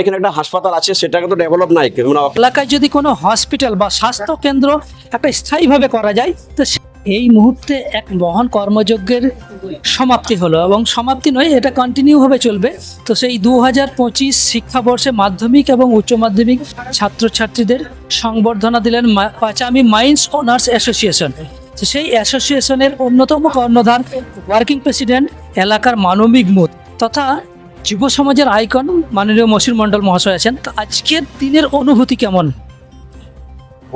এখানে একটা হাসপাতাল আছে, সেটাকে তো ডেভেলপ নাই এলাকায় যদি কোনো হসপিটাল বা স্বাস্থ্য কেন্দ্র একটা স্থায়ীভাবে করা যায়, তো এই মুহূর্তে এক মহান কর্মযজ্ঞের সমাপ্তি হলো এবং সমাপ্তি নয়, এটা কন্টিনিউ ভাবে চলবে। তো সেই দু হাজার পঁচিশ শিক্ষাবর্ষে মাধ্যমিক এবং উচ্চ মাধ্যমিক ছাত্রছাত্রীদের সংবর্ধনা দিলেন পাঁচামি মাইন্স অনার্স অ্যাসোসিয়েশন। তো সেই অ্যাসোসিয়েশনের অন্যতম কর্ণধার, ওয়ার্কিং প্রেসিডেন্ট, এলাকার মানবিক মুদ তথা যুব সমাজের আইকন মাননীয় মসির মণ্ডল মহাশয় আছেন। তো আজকের দিনের অনুভূতি কেমন?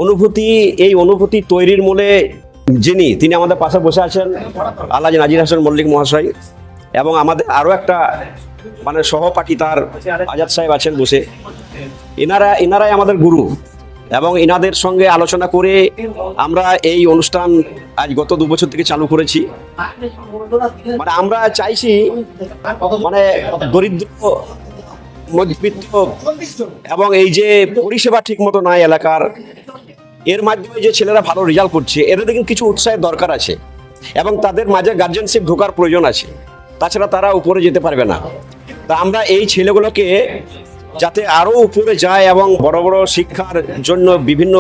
অনুভূতি, এই অনুভূতি তৈরির মূলে যিনি, তিনি আমাদের পাশে বসে আছেন আল্লাহ নাজির হাসান মল্লিক মহাশয় এবং আমাদের আরও একটা মানে সহপাঠী তার আজাদ সাহেব আছেন বসে। এনারা এনারাই আমাদের গুরু এবং এনাদের সঙ্গে আলোচনা করে আমরা এই অনুষ্ঠান আজ গত দু বছর থেকে চালু করেছি। মানে আমরা চাইছি মানে দরিদ্র, মধ্যবিত্ত এবং এই যে পরিষেবা ঠিক মতো নাই এলাকার, এর মাধ্যমে যে ছেলেরা ভালো রেজাল্ট করছে এদের কিন্তু কিছু উৎসাহের দরকার আছে এবং তাদের মাঝে গার্জেনশিপ ঢোকার প্রয়োজন আছে। তাছাড়া তারা উপরে যেতে পারবে না। তা আমরা এই ছেলেগুলোকে যাতে আরও উপরে যায় এবং বড় বড় শিক্ষার জন্য বিভিন্ন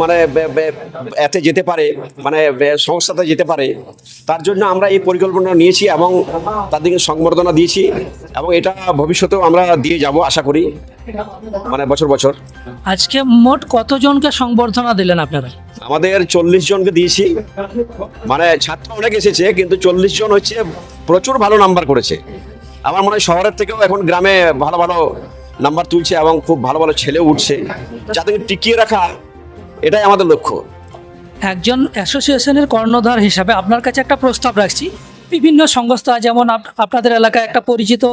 মানে এতে যেতে পারে মানে সংস্থাতে যেতে পারে তার জন্য আমরা এই পরিকল্পনা নিয়েছি এবং তাদেরকে সংবর্ধনা দিয়েছি এবং এটা ভবিষ্যতেও আমরা দিয়ে যাব আশা করি মানে বছর বছর। আজকে মোট কতজনকে সংবর্ধনা দিলেন আপনারা? আমাদের চল্লিশ জনকে দিয়েছি। মানে ছাত্র অনেক এসেছে কিন্তু চল্লিশ জন হচ্ছে প্রচুর ভালো নাম্বার করেছে। আমার মনে হয় শহরের থেকেও এখন গ্রামে ভালো ভালো নাম্বার তুলছে এবং খুব ভালো ভালো ছেলে উঠছে। যাদেরকে টিকিয়ে রাখা এটাই আমাদের লক্ষ্য। একজন অ্যাসোসিয়েশনের কর্ণধার হিসাবে আপনার কাছে একটা প্রস্তাব রাখছি। বিভিন্ন সংস্থা যেমন আপনাদের এলাকায় একটা পরিচিত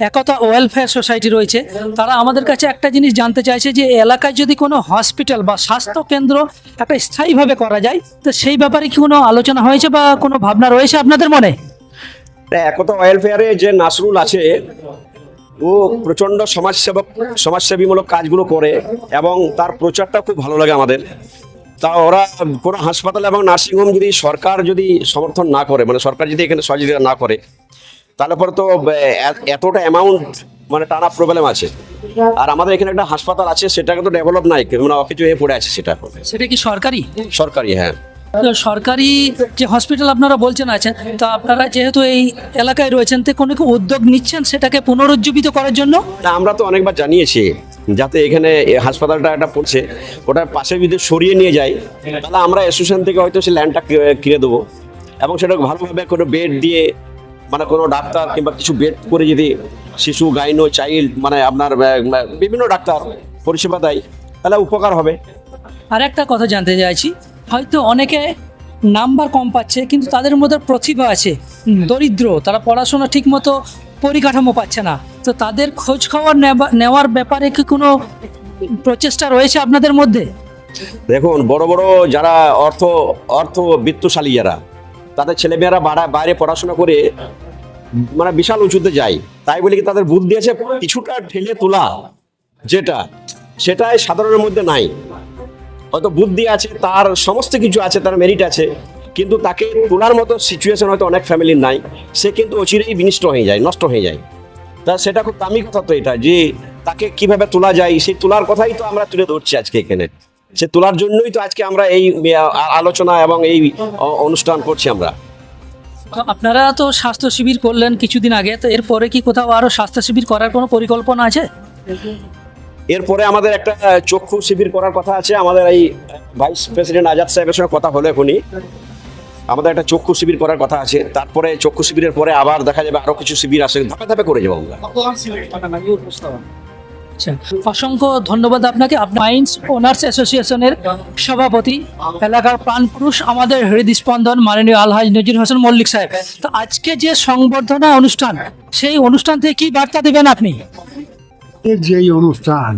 একতা ওয়েলফেয়ার সোসাইটি রয়েছে তারা আমাদের কাছে একটা জিনিস জানতে চাইছে যে এলাকায় যদি কোনো হসপিটাল বা স্বাস্থ্য কেন্দ্র একটা স্থায়ীভাবে করা যায় তো সেই ব্যাপারে কি কোনো আলোচনা হয়েছে বা কোনো ভাবনা রয়েছে আপনাদের মনে? একতা ওয়েলফেয়ারে যে নাসরুল আছে ও প্রচণ্ড সমাজসেবক সমাজসেবীমূলক কাজগুলো করে এবং তার প্রচারটা খুব ভালো লাগে আমাদের। তা ওরা কোনো হাসপাতাল এবং নার্সিংহোম যদি সরকার যদি সমর্থন না করে মানে সরকার যদি এখানে সহযোগিতা না করে তাহলে পরে তো এতটা অ্যামাউন্ট মানে টানা প্রবলেম আছে। আর আমাদের এখানে একটা হাসপাতাল আছে সেটাকে তো ডেভেলপ নাই মানে অকেজো হয়ে পড়ে আছে সেটা। সেটা কি সরকারি? সরকারি হ্যাঁ। সরকারি যে হসপিটাল আপনারা বলছেন আছেন তো আপনারা যেহেতু এই এলাকায় রয়েছেন তো কোনো উদ্যোগ নিচ্ছেন সেটাকে পুনরুজ্জীবিত করার জন্য? না আমরা তো অনেকবার জানিয়েছি যাতে এখানে হাসপাতালটা একটা পড়ছে ওটার পাশে যদি সরিয়ে নিয়ে যায় তাহলে আমরা অ্যাসোসিয়েশন থেকে হয়তো সেই ল্যান্ডটা কিনে দেবো। এবং সেটা ভালোভাবে কোনো বেড দিয়ে মানে কোনো ডাক্তার কিংবা কিছু বেড করে যদি শিশু গাইনো চাইল্ড মানে আপনার বিভিন্ন ডাক্তার পরিষেবা দেয় তাহলে উপকার হবে। আর একটা কথা জানতে চাইছি হয়তো অনেকে নাম্বার কম পাচ্ছে কিন্তু তাদের মধ্যে প্রতিভা আছে দরিদ্র তারা পড়াশোনা ঠিকমতো পরিকাঠামো পাচ্ছে না। তো তাদের খোঁজ খবর নেবা- নেওয়ার ব্যাপারে কি কোনো প্রচেষ্টা রয়েছে আপনাদের মধ্যে? দেখুন বড় বড় যারা অর্থ অর্থ বিত্তশালী যারা তাদের ছেলেমেয়েরা বাড়া- বাইরে পড়াশোনা করে মানে বিশাল উঁচুতে যায়। তাই বলে কি তাদের বুদ্ধি আছে? কিছুটা ঠেলে তোলা যেটা সেটাই সাধারণের মধ্যে নাই। হয়তো বুদ্ধি আছে, তার সমস্ত কিছু আছে, তার মেরিট আছে, কিন্তু তাকে তোলার মতো সিচুয়েশন হয়তো অনেক ফ্যামিলির নাই। সে কিন্তু অচিরেই বিনিষ্ট হয়ে যায়, নষ্ট হয়ে যায়। তা সেটা খুব দামি কথা তো এটা যে তাকে কীভাবে তোলা যায়, সেই তোলার কথাই তো আমরা তুলে ধরছি আজকে এখানে। সে তোলার জন্যই তো আজকে আমরা এই আলোচনা এবং এই অনুষ্ঠান করছি আমরা। আপনারা তো স্বাস্থ্য শিবির করলেন কিছুদিন আগে, তো এরপরে কি কোথাও আরও স্বাস্থ্য শিবির করার কোনো পরিকল্পনা আছে? এরপরে আমাদের একটা চক্ষু শিবির করার কথা আছে। আমাদের এই ভাইস প্রেসিডেন্ট আজাদ সাহেবের সঙ্গে কথা হলো এখনই। আমাদের একটা চক্ষু শিবির করার কথা আছে। তারপরে চক্ষু শিবিরের পরে আবার দেখা যাবে আরও কিছু শিবির আসে ধাপে ধাপে করে যাব আমরা। আচ্ছা অসংখ্য ধন্যবাদ আপনাকে। মাইন্স ওনার্স অ্যাসোসিয়েশনের সভাপতি, এলাকার প্রাণপুরুষ আমাদের হৃদস্পন্দন মাননীয় আলহাজ নজির হোসেন মল্লিক সাহেব। তো আজকে যে সংবর্ধনা অনুষ্ঠান, সেই অনুষ্ঠান থেকে কি বার্তা দেবেন আপনি? এর যে অনুষ্ঠান।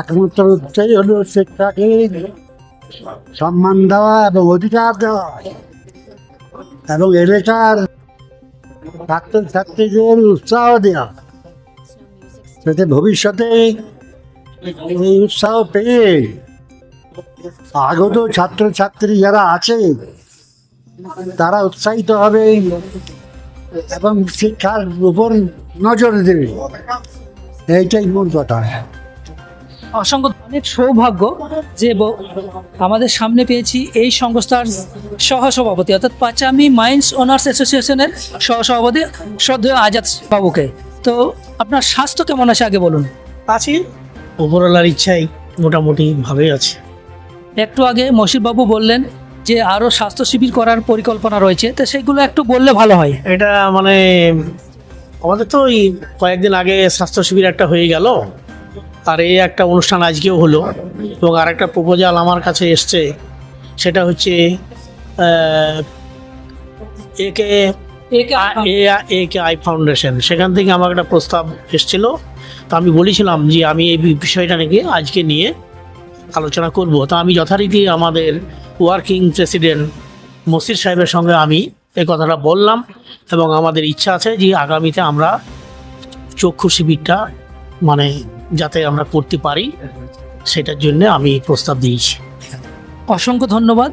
একমাত্র হলো শিক্ষাকে সম্মান দেওয়া এবং অধিকার দেওয়া। এবং এলাকার ছাত্রছাত্রীদের উৎসাহ দেওয়া। যাতে ভবিষ্যতে এই উৎসাহ পেয়ে আগত ছাত্রছাত্রী যারা আছে, তারা উৎসাহিত হবে। এবং শিক্ষার উপর নজর দেবে। এইটাই মূল কথা। অসংখ্য অনেক সৌভাগ্য যে আমাদের সামনে পেয়েছি এই সংস্থার সহসভাপতি অর্থাৎ পাচামি মাইন্স ওনার্স অ্যাসোসিয়েশনের সহসভাপতি শ্রদ্ধেয় আজাদ বাবুকে। তো আপনার স্বাস্থ্য কেমন আছে আগে বলুন। আছি। উপরওয়ালার ইচ্ছাই মোটামুটি ভালোই আছে। একটু আগে মশিরবাবু বললেন যে আরও স্বাস্থ্য শিবির করার পরিকল্পনা রয়েছে তো সেগুলো একটু বললে ভালো হয়। এটা মানে আমাদের তো ওই কয়েকদিন আগে স্বাস্থ্য শিবির একটা হয়ে গেল। আর এই একটা অনুষ্ঠান আজকেও হলো এবং আর একটা প্রপোজাল আমার কাছে এসছে। সেটা হচ্ছে একে এ কে আই ফাউন্ডেশন। সেখান থেকে আমার একটা প্রস্তাব এসেছিল। তো আমি বলেছিলাম যে আমি এই বিষয়টা নাকি আজকে নিয়ে আলোচনা করব। তা আমি যথারীতি আমাদের ওয়ার্কিং প্রেসিডেন্ট মসির সাহেবের সঙ্গে আমি এই কথাটা বললাম এবং আমাদের ইচ্ছা আছে যে আগামীতে আমরা চক্ষু শিবিরটা মানে যাতে আমরা করতে পারি, সেটার জন্য আমি প্রস্তাব দিয়েছি। অসংখ্য ধন্যবাদ।